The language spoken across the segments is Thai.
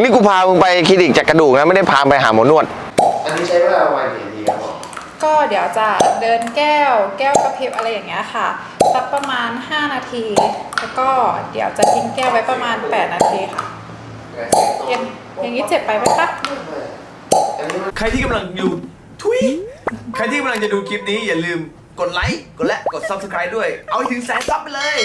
นี่กูพามึงไปคลินิกจัดกระดูกนะไม่ได้พาไปหาหมอนวด อันนี้ใช้เวลาประมาณกี่นาทีครับผมก็เดี๋ยวจะเดินแก้ว แก้วกระพริบอะไรอย่างเงี้ยค่ะสักประมาณ 5 นาที แล้วก็เดี๋ยวจะทิ้งแก้วไว้ประมาณ 8 นาทีค่ะอย่างอย่างนี้เจ็บไปไหมคะใครที่กำลังอยู่ทุยใครที่กำลังจะดูคลิปนี้อย่าลืมกดไลค์กดและกด subscribe ด้วย เอาให้ถึงแสนซับไปเลย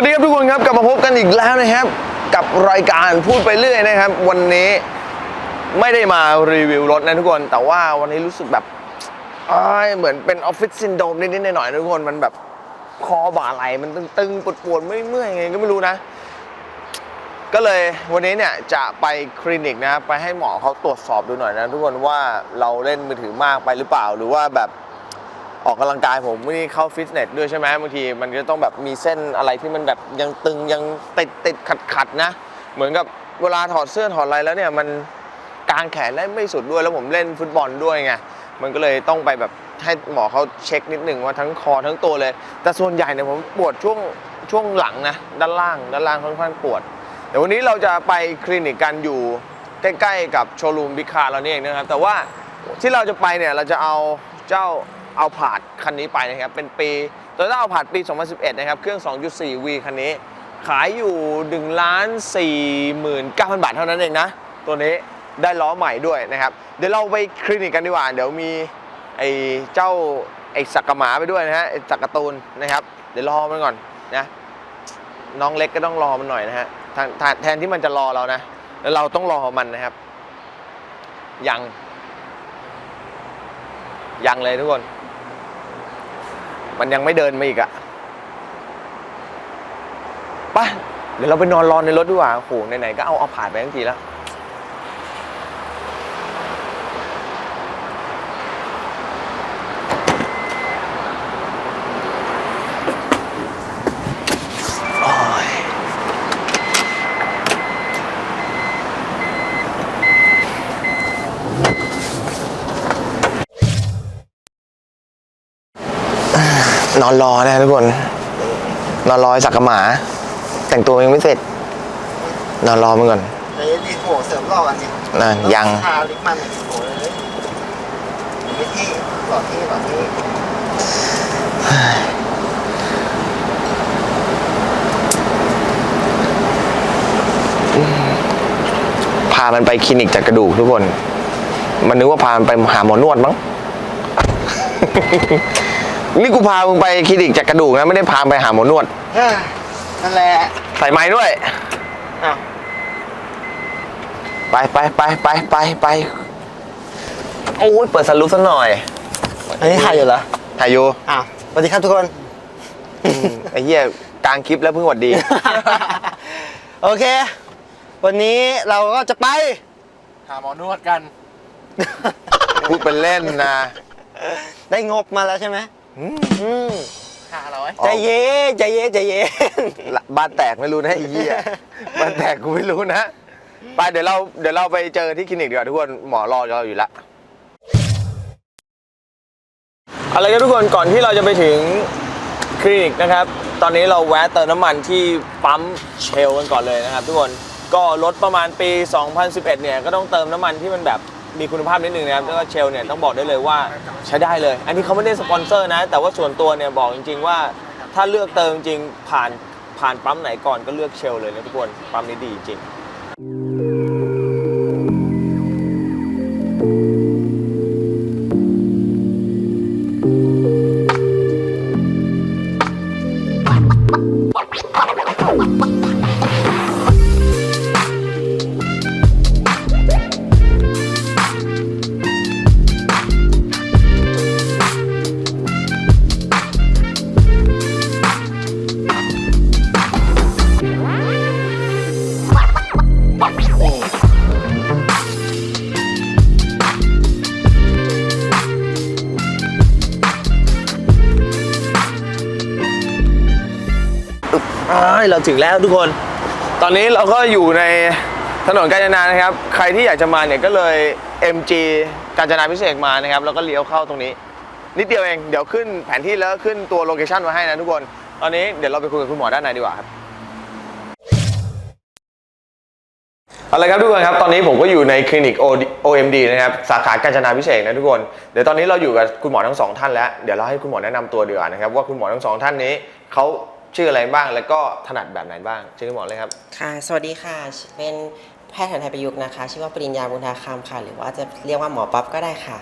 วัสดีครับทุกคนครับกลับมาพบกันอีกแล้วนะครับ กับรายการพูดไปเรื่อยนะครับ วันนี้ไม่ได้มารีวิวรถนะทุกคน แต่ว่าวันนี้รู้สึกแบบเหมือนเป็นออฟฟิศซินโดรมนิดๆหน่อยๆนะทุกคนมันแบบคอบ่าไหลมันตึงๆปวดๆเมื่อยๆไงก็ไม่รู้นะ ก็เลยวันนี้เนี่ยจะไปคลินิกนะ ไปให้หมอเขาตรวจสอบดูหน่อยนะทุกคนว่าเราเล่นมือถือมากไปหรือเปล่าหรือว่าแบบ ออกกำลังกายผมไม่ได้เข้าฟิตเนสด้วยใช่ไหมบางที มันก็ต้องแบบมีเส้นอะไรที่มันแบบยังตึงยังติดติดขัดขัดนะ เหมือนกับเวลาถอดเสื้อถอดอะไรแล้วเนี่ยมันกางแขนได้ไม่สุดด้วยแล้วผมเล่นฟุตบอลด้วยไงมันก็เลยต้องไปแบบให้หมอเขาเช็คนิดหนึ่งว่าทั้งคอทั้งตัวเลย แต่ส่วนใหญ่เนี่ยผมปวดช่วงช่วงหลังนะด้านล่างด้านล่างค่อนข้างปวดเดี๋ยววันนี้เราจะไปคลินิกกันอยู่ใกล้ ๆ กับโชว์รูมบิคาร์เราเนี่เองนะครับแต่ว่าที่เราจะไปเนี่ยเราจะเอาเจ้า เอาผาดคันนี้ไปนะครับ เป็นปีตัวต้าเอาผาดปี 2011 นะครับ เครื่อง 2.4V คันนี้ ขายอยู่1ล้าน49,000 บาทเท่านั้นเองนะ ตัวนี้ได้ล้อใหม่ด้วยนะครับ เดี๋ยวเราไปคลินิกกันดีกว่า เดี๋ยวมีไอ้เจ้าไอ้สักกะหมาไปด้วยนะฮะไอ้สักกะตูนนะครับ เดี๋ยวรอมันก่อนนะ น้องเล็กก็ต้องรอมันหน่อยนะฮะแทแทนที่มันจะรอเรานะ แล้วเราต้องรอมันนะครับ ยัง ยังเลยทุกคน มันยังไม่เดินมาอีกอะปะเดี๋ยวเราไปนอนรอในรถดีกว่าโอ้โหไหนๆก็เอาเอาผ่านไปทั้งทีแล้ว นอนรอนะทุกคน นอนรอไอ้สักกะหมา แต่งตัวยังไม่เสร็จ นอนรอมันก่อนไอ้นี่โหเสริมหล่อกันนี่นั่นยังทาลิปมันเนี่ยโอ้ยไม่เท่หล่อเท่หล่อเท่พามันไปคลินิกจัดกระดูกทุกคน มันนึกว่าพามันไปหาหมอนวดมั้ง นี่กูพามึงไปคลินิกจัดกระดูกนะไม่ได้พาไปหาหมอนวดเฮ้ยนั่นแหละใส่ไม้ด้วย อ้าวไปไปไปไปไปไปโอ้ยเปิดสรุปซะหน่อยอันนี้ถ่ายอยู่เหรอถ่ายอยู่อ้าวสวัสดีครับทุกคน อืมไอ้เหี้ยกลางคลิปแล้วเพิ่งหวัดดี โอเค วันนี้เราก็จะไป หาหมอนวดกัน พูดเป็นเล่นนะ ได้งบมาแล้วใช่ไหมอืมอืม หาร้อยใจเย็นใจเย็นใจเย็นบ้านแตกไม่รู้นะไอ้เหี้ยบ้านแตกกูไม่รู้นะไปเดี๋ยวเราเดี๋ยวเราไปเจอที่คลินิกดีกว่าทุกคนหมอรอเราอยู่ล้วเอะครับทุกคนก่อนที่เราจะไปถึงคลินิกนะครับ ตอนนี้เราแวะเติมน้ำมันที่ปั๊มเชลกันก่อนเลยนะครับ ทุกคนก็รถประมาณปี 2011 เนี่ยก็ต้องเติมน้ำมันที่มันแบบ มีคุณภาพนิดนึงนะครับแล้วก็เชลเนี่ยต้องบอกได้เลยว่าใช้ได้เลย อันนี้เขาไม่ได้สปอนเซอร์นะ แต่ว่าส่วนตัวเนี่ยบอกจริง ๆ ว่าถ้าเลือกเติมจริงผ่านผ่านปั๊มไหนก่อนก็เลือกเชลเลยนะทุกคนปั๊มนี้ดีจริง ถึงแล้วทุกคน ตอนนี้เราก็อยู่ในถนนกาญจนานะครับ ใครที่อยากจะมาเนี่ยก็เลย MG กาญจนาพิเศษมานะครับ แล้วก็เลี้ยวเข้าตรงนี้ นิดเดียวเอง เดี๋ยวขึ้นแผนที่แล้วขึ้นตัวโลเคชั่นมาให้นะทุกคน ตอนนี้เดี๋ยวเราไปคุยกับคุณหมอด้านในดีกว่าครับ เอาละครับทุกคนครับ ตอนนี้ผมก็อยู่ในคลินิก OMD นะครับ สาขากาญจนาพิเศษนะทุกคน เดี๋ยวตอนนี้เราอยู่กับคุณหมอทั้งสองท่านแล้ว เดี๋ยวเราให้คุณหมอแนะนำตัวดีกว่านะครับว่าคุณหมอทั้งสองท่านนี้เขา ชื่ออะไรบ้างแล้วก็ถนัดแบบไหนบ้างชื่อคุณหมอเลยครับ ค่ะ สวัสดีค่ะ เป็นแพทย์แผนไทยประยุกต์นะคะ ชื่อว่าปริญญาบุญทาคำค่ะ หรือว่าจะเรียกว่าหมอป๊อปก็ได้ค่ะ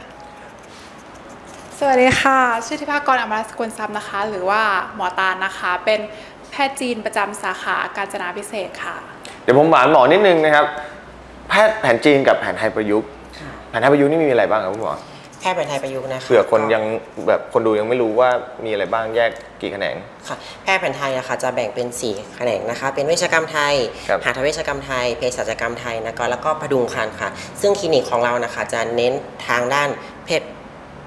สวัสดีค่ะ ชื่อธิภากรอมรสกุลทรัพย์นะคะ หรือว่าหมอตาลนะคะ เป็นแพทย์จีนประจำสาขาการจนาพิเศษกค่ะ เดี๋ยวผมหมานหมอนิดนึงนะครับ แพทย์แผนจีนกับแผนไทยประยุกต์ ค่ะ แผนไทยประยุกต์นี่มีอะไรบ้างครับคุณหมอแพ ทย์แผนไทยประยุกต์นะคะเผื่อคนยังแบบคนดูยังไม่รู้ว่ามีอะไรบ้างแยกกี่แขนง ค่ะแพทย์แผนไทยนะคะจะแบ่งเป็น4แขนงนะคะ เป็นเวชกรรมไทยครับหัตถเวชกรรมไทยเภสัชกรรมไทยนะคะแล้วก็พดุงครรภ์ค่ะ ซึ่งคลินิกของเรานะคะจะเน้นทางด้านเพศ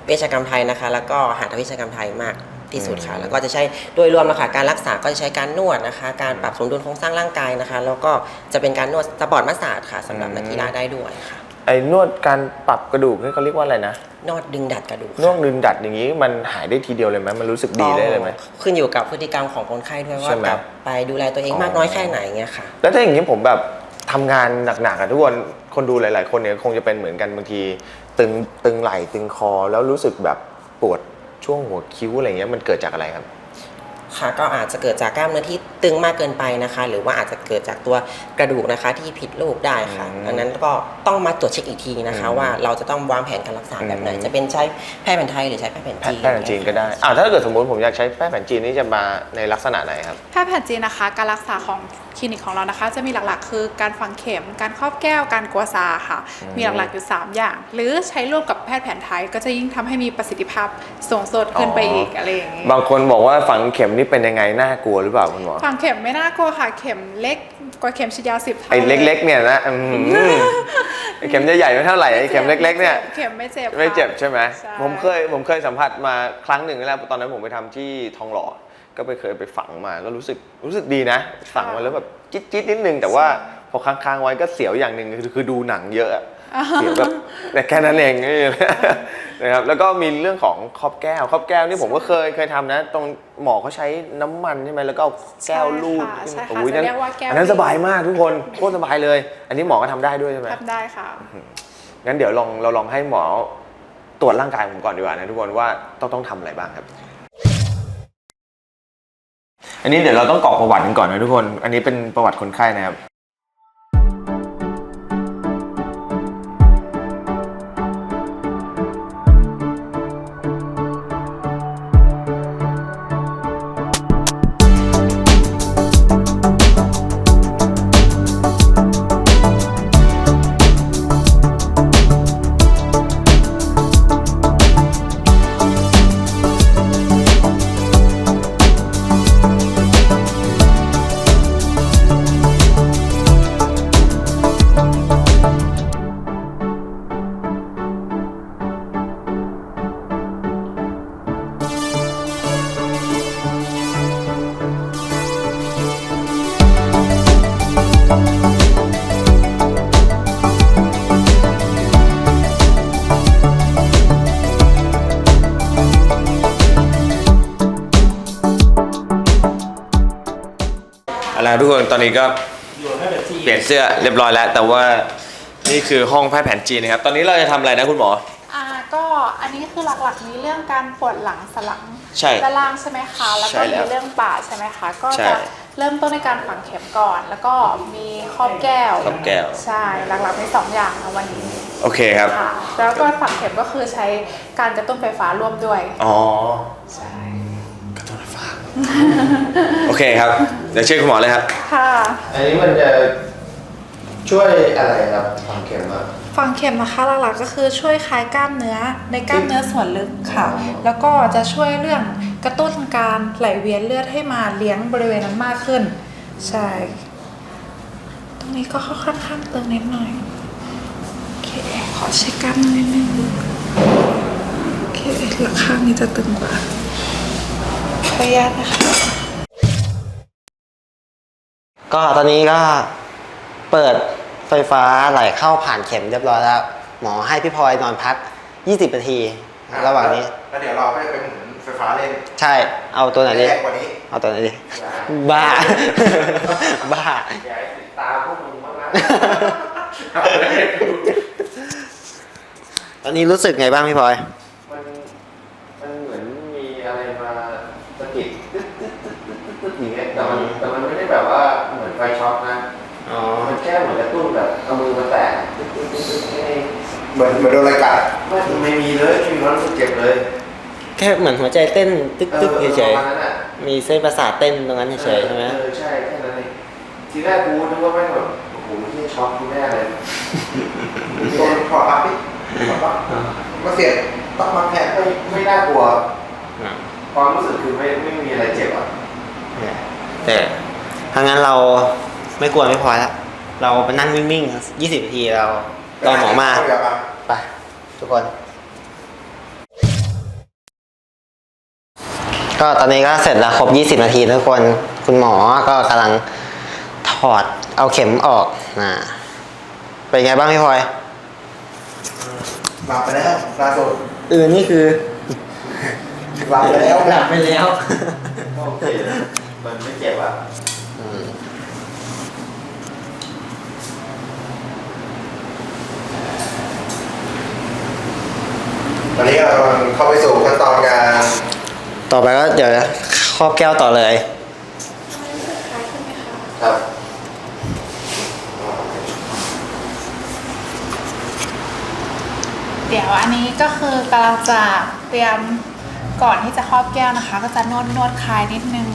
เวชกรรมไทยนะคะ แล้วก็หัตถเวชกรรมไทยมากที่สุดค่ะแล้วก็จะใช้โดยรวมนะคะการรักษาก็จะใช้การนวดนะคะ การปรับสมดุลโครงสร้างร่างกายนะคะ แล้วก็จะเป็นการนวดสปอร์ตมัสสาดค่ะสำหรับนักกีฬาได้ด้วยค่ะไอ้นวดการปรับกระดูกนี่เขาเรียกว่าอะไรนะ นวดดึงดัดกระดูกนวดดึงดัดอย่างนี้มันหายได้ทีเดียวเลยไหมมันรู้สึกดีได้เลยไหมขึ้นอยู่กับพฤติกรรมของคนไข้ด้วยใช่ว่าไหมกลับไปดูแลตัวเองมากน้อยแค่ไหนเงี้ยค่ะ แล้วถ้าอย่างนี้ผมแบบทำงานหนักๆอะทุกคนคนดูหลาย ๆ คนเนี่ยคงจะเป็นเหมือนกันบางที ตึงตึงไหล่ตึงคอแล้วรู้สึกแบบปวดช่วงหัวคิ้วอะไรเงี้ยมันเกิดจากอะไรครับ ค่ะก็อาจจะเกิดจากกล้ามเนื้อที่ตึงมากเกินไปนะคะ หรือว่าอาจจะเกิดจากตัวกระดูกนะคะที่ผิดรูปได้ค่ะอืมดังนั้นก็ต้องมาตรวจเช็คอีกทีนะคะ อืมว่าเราจะต้องวางแผนการรักษาแบบไหน อืม จะเป็นใช้แพทย์แผนไทยหรือใช้แพทย์แผนแพทจีนย์แพทย์แผนจีนก็ได้อ่าถ้าเกิดสมมติผมอยากใช้แพทย์แผนจีนนี่จะมาในลักษณะไหนครับ แพทย์แผนจีนนะคะ การรักษาของ คลินิกของเรานะคะ จะมีหลักๆ คือการฝังเข็ม การครอบแก้ว การกัวซาค่ะอืมมีหลักๆอยู่ 3 อย่าง หรือใช้ร่วมกับแพทย์แผนไทย ก็จะยิ่งทำให้มีประสิทธิภาพสูงสุดขึ้นไปอีกอะไรอย่างนี้บางคนบอกว่าฝังเข็มนี่เป็นยังไงน่ากลัวหรือเปล่าคุณหมอฝังเข็มไม่น่ากลัวค่ะเข็มเล็กกว่าเข็มฉีดยาสิบเท่าไอ้เล็กๆเนี่ยนะอืมไอ้เข็มใหญ่ๆไม่เท่าไหร่ไอ้เข็มเล็กๆเนี่ยเข็มไม่เจ็บไม่เจ็บค่ะใช่ไหมใช่ผมเคยผมเคยสัมผัสมาครั้งหนึ่งแล้วตอนนั้นผมไปทำที่ทองหล่อ ก็ไปเคยไปฝังมาก็รู้สึกรู้สึกดีนะ ฝังมาแล้วแบบจิ๊ดจิ๊ดนิดนึงแต่ว่าพอค้างๆไว้ก็เสียวอย่างหนึ่งคือคือดูหนังเยอะอะเสียวแบบแต่แค่นั้นเองนะครับแล้วก็มีเรื่องของครอบแก้ว ครอบแก้วนี่ผมก็เคยเคยทำนะ ตรงหมอเขาใช้น้ำมันใช่ไหมแล้วก็เอาแก้วลูดใช่ค่ะขึ้นใช่ค่ะโอ้ยนั่นจะเรียกว่าแก้วอันนั้นสบายมากทุกคนโคตรสบายเลย อันนี้หมอก็ทำได้ด้วยใช่ไหมทำได้ค่ะงั้นเดี๋ยวลองเราลองให้หมอตรวจร่างกายผมก่อนดีกว่านะทุกคนว่าต้องต้องทำอะไรบ้างครับ อันนี้เดี๋ยวเราต้องกรอกประวัติกันก่อนนะทุกคน อันนี้เป็นประวัติคนไข้นะครับ เอาละทุกคนตอนนี้ก็เปลี่ยนเสื้อเรียบร้อยแล้ว แต่ว่านี่คือห้องแพทย์แผนจีนนะครับ ตอนนี้เราจะทำอะไรนะคุณหมอ อ่าก็อันนี้คือหลักๆมีเรื่องการปวดหลังสนหลังใช่ ด้านล่างใช่ไหมคะ แล้วใช่ก็แล้มีวเรื่องป่าใช่ไหมคะ ก็ใช่จะเริ่มต้นในการฝังเข็มก่อน แล้วก็มีครอบแก้วครอบแก้ว ใช่หลักๆมีสองอย่างนะวันนี้โอเคครับ ค่ะ แล้วก็ฝังเข็มก็คือใช้การกระตุ้นไฟฟ้าร่วมด้วย อ๋อ ใช่ โอเคครับ เดี๋ยวเช็คคุณหมอเลยครับ ค่ะ อันนี้มันจะช่วยอะไรครับฝังเข็มอะฝังเข็มนะคะหลักๆก็คือช่วยคลายกล้ามเนื้อในกล้ามเนื้อส่วนลึกค่ะอ๋อแล้วก็จะช่วยเรื่องกระตุ้นการไหลเวียนเลือดให้มาเลี้ยงบริเวณนั้นมากขึ้น ใช่ ตรงนี้ก็ค่อนข้างตึงนิดหน่อยโอเคขอเช็คกล้ามเนื้อนิดนึงโอเคหลังข้างนี้จะตึงกว่าข ออนุญาตนะคะก็ตอนนี้ก็เปิดไฟฟ้าไหลเข้าผ่านเข็มเรียบร้อยแล้ว หมอให้พี่พลอยนอนพัก 20 นาที ระหว่างนี้ แล้วเดี๋ยวเราก็จะไปหมุนไฟฟ้าเล่นใช่ เอาตัวไหนดิแรงกว่านี้เอาตัวไหนดิบ้า บ้าตาพวกมึงมากนะ ตอนนี้รู้สึกไงบ้างพี่พลอย เหมือนเหมือนโดนอะไรกัดไม่ไม่มีเลยไม่มีความรู้สึกเจ็บเลยแค่เหมือนหัวใจเต้นตึกตึกออเฉยประมาณนั้นอะๆมีเส้นประสาทเต้นตรงนั้นเฉยๆใช่ไหมเออใช่แค่นั้นเองทีแรกกูนึกว่าไม่งแบบโอ้โหไม่ใช่ช็อกกูแน่เลยโดนขออัพดิขอปั๊บมาเสียบต้องมาแพ้ไม่ไม่น่ากลัวอ่าความรู้สึกคือไม่ไม่มีอะไรเจ็บอะเนี่ยแต่ถ้างั้นเราไม่กลัวไม่พลอยแล้วเราไปนั่งนิ่งๆ20นาทีเรา รอหมอมาเดี๋ยวอะไป ทุกคน ก็ตอนนี้ก็เสร็จแล้วครบ 20 นาทีทุกคน คุณหมอก็กำลังถอดเอาเข็มออกนะเป็นไงบ้างพี่พลอยหลับไปแล้วล่าสุดเออนี่คือหลับไปแล้วหลับไปแล้ว โอเค มันไม่เจ็บอะ ตอนนี้เรากำลังเข้าไปสู่ขั้นตอนการต่อไปก็เดี๋ยวครอบแก้วต่อเลย ครับเดี๋ยวอันนี้ก็คือกำลังจะเตรียมก่อนที่จะครอบแก้วนะคะ ก็จะนวดนวดคลายนิดนึง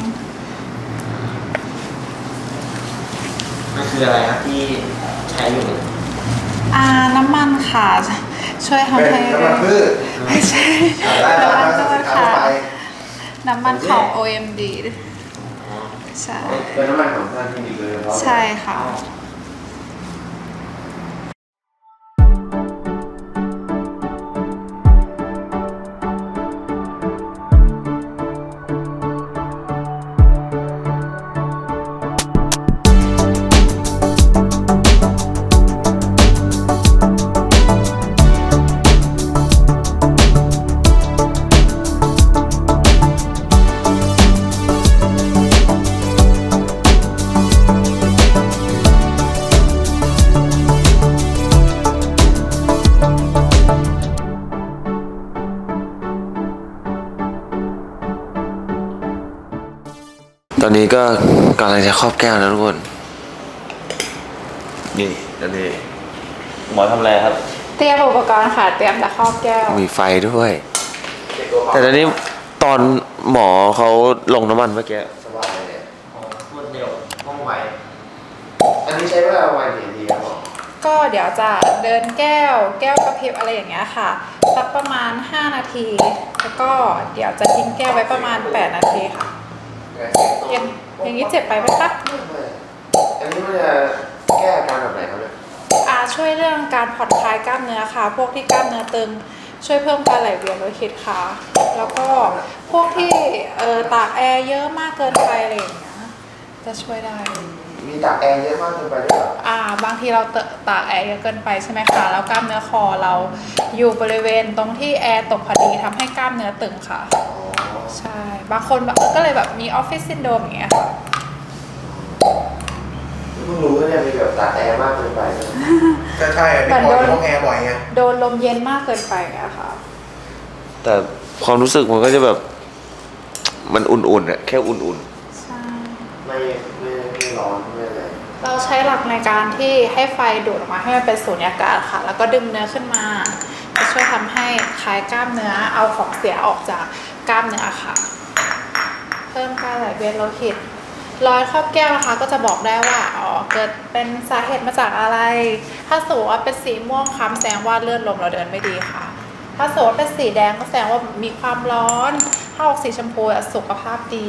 มันคืออะไรครับที่ใช้อยู่ อ่าน้ำมันค่ะ ช่วยทำเป็นให้น้ำมันพืชไม่ใช่ได้น้ำได้มันได้นวดเข้าค่ะไปน้ำมันของ OMD ใช่เป็นน้ำมันของท่านที่ดีเลยเนาะใช่ค่ะ ก็กำลังจะครอบแก้วนะทุกคน นี่ตอนนี้หมอทำอะไรครับ เตรียมอุปกรณ์ค่ะเตรียมจะครอบแก้ว มีไฟด้วย แต่ตอนนี้ตอนหมอเขาลงน้ำมันเมื่อกี้ สบายเลยรวดเร็วว่องไว อันนี้ใช้เวลาวันกี่นาทีครับหมอก็เดี๋ยวจะเดินแก้ว แก้วกระพริบอะไรอย่างเงี้ยค่ะสักประมาณ 5 นาที แล้วก็เดี๋ยวจะทิ้งแก้วไว้ประมาณ 8 นาทีค่ะ อย่างอย่างนี้เจ็บไปไหมคะอันนี้มันจะแก้อาการแบบไหนครับเนี่ยอ่าช่วยเรื่องการผ่อนคลายกล้ามเนื้อค่ะ พวกที่กล้ามเนื้อตึง ช่วยเพิ่มการไหลเวียนโลหิตค่ะ แล้วก็พวกที่เอ่อตากแอร์เยอะมากเกินไปอะไรอย่างเงี้ยจะช่วยได้ มีตากแอร์เยอะมากเกินไปด้วยเหรออ่าบางทีเราเตตากแอร์เยอะเกินไปใช่ไหมคะ แล้วกล้ามเนื้อคอเราอยู่บริเวณตรงที่แอร์ตกพอดีทำให้กล้ามเนื้อตึงค่ะ ใช่ บางคนแบบก็เลยแบบมีออฟฟิศซินโดรมอย่างเงี้ยค่ะเพิ่งรู้ว่าเนี่ยมีแบบตากแอร์มากเกินไปด้วยก็ใช่อะเหมืพี่อนพลอยโดนห้องแอร์บ่อยไงโดนลมเย็นมากเกินไปอย่างเงี้ยค่ะ แต่ความรู้สึกมันก็จะแบบ มันอุ่นๆอะแค่อุ่นใช่ๆไม่ไม่ไม่ร้อนไม่อะไรเราใช้หลักในการที่ให้ไฟดูดออกมาให้มันเป็นสูญญากาศค่ะ แล้วก็ดึงเนื้อขึ้นมา จะช่วยทำให้คลายกล้ามเนื้อเอาของเสียออกจากกล้ามเนื้อค่ะ เพิ่มการไหลเวียนโลหิตรอยครอบแก้วนะคะก็จะบอกได้ว่าอ๋อเกิดเป็นสาเหตุมาจากอะไร ถ้าสมมติว่าเป็นสีม่วงคล้ำแสดงว่าเลือดลมเราเดินไม่ดีค่ะ ถ้าสมมติเป็นสีแดงก็แสดงว่ามีความร้อน ถ้าออกสีชมพูอะสุขภาพดี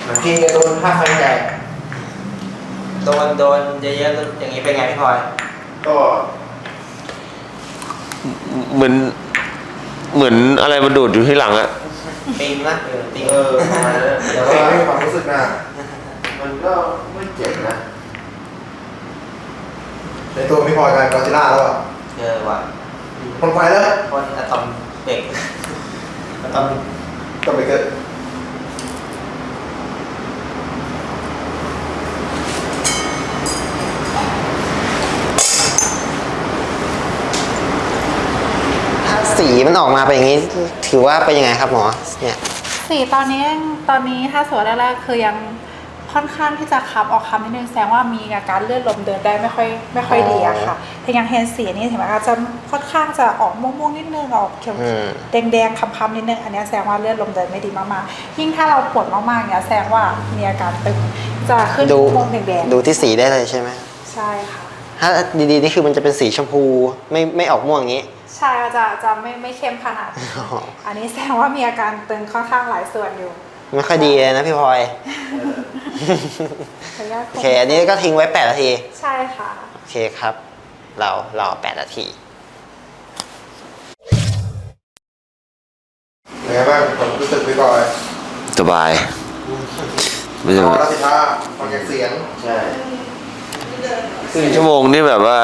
เหมือนกินกระตุ้นผ้าไฟแดงโดนโดนเยอะๆอย่างนี้เป็นไงพี่พลอยก็ เหมือน เหมือนอะไรมันดูดอยู่ที่หลังอะปิงนะเออปิงเออประมาณนั้นแต่แต่ว่าว่าไม่มีความรู้สึกนะมันก็ไม่เจ็บนะในตัวพี่พลอยกลายเป็นกอซิลล่าแล้วอะเจอว่ะคนไฟแล้วคนอะตอมเบรกอะตอมก็ไปเกิด สีมันออกมาเป็นอย่างนี้ ถือว่าเป็นยังไงครับหมอเนี่ยสีตอนนี้ยังตอนนี้ถ้าสวยแรกๆคือยังค่อนข้างที่จะคับออกคำนิดนึงแสดงว่ามีอาการเลื่อนลมเดินได้ไม่ค่อยไม่ค่อยดีอะค่ะแต่ยังเห็นสีนี้ถึงแม้ว่าจะค่อนข้างจะออกม่วงๆนิดนึงออกเขียวอืมแดงๆค้ำๆนิดนึงอันเนี้ยแสดงว่าเลื่อนลมเดินไม่ดีมากๆยิ่งถ้าเราปวดมากๆเนี้ยแสดงว่ามีอาการตึงจะขึ้นดูม่วงๆแดงดูที่สีได้เลยใช่ไหมๆใช่ค่ะถ้าดีๆนี่คือมันจะเป็นสีชมพูไม่ไม่ออกม่วงอย่างนี้ ใช่ค่ะจะจะไม่ไม่เข้มขนาดนั้นอ๋ออันนี้แสดงว่ามีอาการตึงค่อนข้างหลายส่วนอยู่ ไม่ค่อยดีเลยนะพี่พลอยขออนุญาตโอเค อันนี้ก็ทิ้งไว้8นาที ใช่ค่ะ โอเคครับ เรารอ8นาทีเป็นไงบ้างผมรู้สึกพี่พลอยสบายไม่นใช่อนแล้วสิท่าฟังจากเสียง ใช่ครึ่งชั่วโมงนี่แบบว่า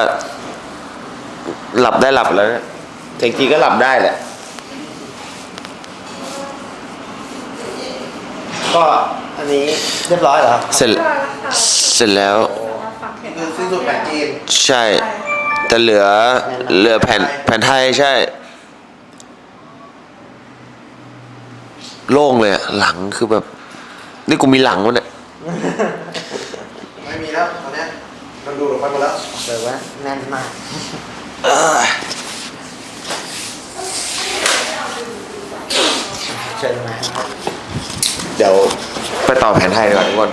หลับได้หลับแล้วเนี่ย แต่จริงๆก็หลับได้แหละ ก็อันนี้เรียบร้อยเหรอเสร็จเสร็จแล้ว คือสิ้นสุดแผนจีนใช่ แต่เหลือเหลือแผ่นแผ่นไทยใช่ โล่งเลยอะหลังคือแบบ นี่กูมีหลังวะเนี่ยไม่มีแล้วตอนเนี้ยมันดูดออกไปหมดแล้ว เปิดว่าแน่นมาก เชิญมา เดี๋ยวไปต่อแผนไทยดีกว่าทุกคน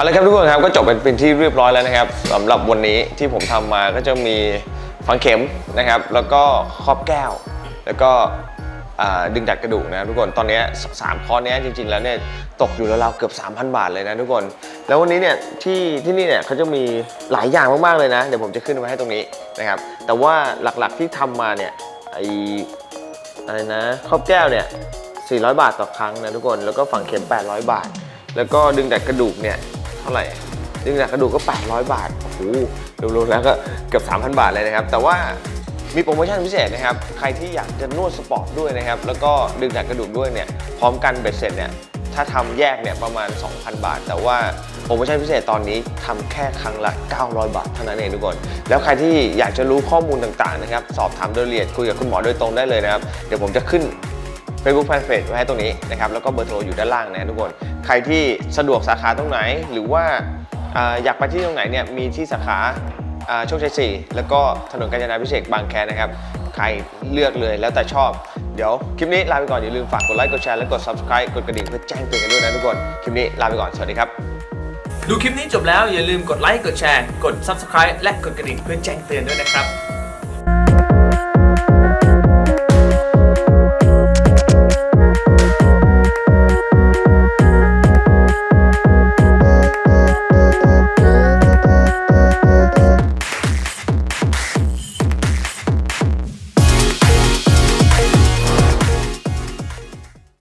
เอาละครับทุกคนครับก็จบเป็นเป็นที่เรียบร้อยแล้วนะครับสำหรับวันนี้ที่ผมทำมาก็จะมีฝังเข็มนะครับ แล้วก็ครอบแก้ว แล้วก็ดึงดัดกระดูกนะทุกคนตอนนี้สามคอนี้จริง ๆ แล้วเนี่ยตกอยู่แล้วเราวๆเกือบ 3,000 บาทเลยนะทุกคน แล้ววันนี้เนี่ยที่ที่นี่เนี่ยเขาจะมีหลายอย่างมากๆเลยนะ เดี๋ยวผมจะขึ้นไว้ให้ตรงนี้นะครับ แต่ว่าหลักๆที่ทำมาเนี่ยไออะไรนะครอบแก้วเนี่ย400 บาทต่อครั้งนะทุกคนแล้วก็ฝังเข็ม 800 บาท แล้วก็ดึงดัดกระดูกเนี่ย ท่าไหร่ดึงดัดกระดูกก็ 800 บาท โอ้โหรวมๆแล้วก็เกือบ 3,000 บาทเลยนะครับ แต่ว่ามีโปรโมชั่นพิเศษนะครับ ใครที่อยากจะนวดสปอร์ตด้วยนะครับ แล้วก็ดึงดัดกระดูกด้วยเนี่ย พร้อมกันเบ็ดเสร็จเนี่ย ถ้าทำแยกเนี่ยประมาณ 2,000 บาท แต่ว่าโปรโมชั่นพิเศษตอนนี้ทำแค่ครั้งละ 900 บาทเท่านั้นเองทุกคน แล้วใครที่อยากจะรู้ข้อมูลต่างๆนะครับ สอบถามโดยละเอียดคุยกับคุณหมอโดยตรงได้เลยนะครับ เดี๋ยวผมจะขึ้น Facebook Fanpage ไว้ให้ตรงนี้นะครับแล้วก็เบอร์โทรอยู่ด้านล่างนะทุกคน ใครที่สะดวกสาขาตรงไหน หรือว่าอยากไปที่ตรงไหนเนี่ยมีที่สาขาโชคชัย4แล้วก็ถนนกาญจนาพิเศษกบางแคนะครับ ใครเลือกเลยแล้วแต่ชอบ เดี๋ยวคลิปนี้ลาไปก่อน อย่าลืมฝากกดไลค์กดแชร์และกด Subscribe กดกระดิ่งเพื่อแจ้งเตือนกันด้วยนะทุกคน คลิปนี้ลาไปก่อน สวัสดีครับ ดูคลิปนี้จบแล้วอย่าลืมกดไลค์กดแชร์ กด Subscribe และกดกระดิ่งเพื่อแจ้งเตือนด้วยนะครับ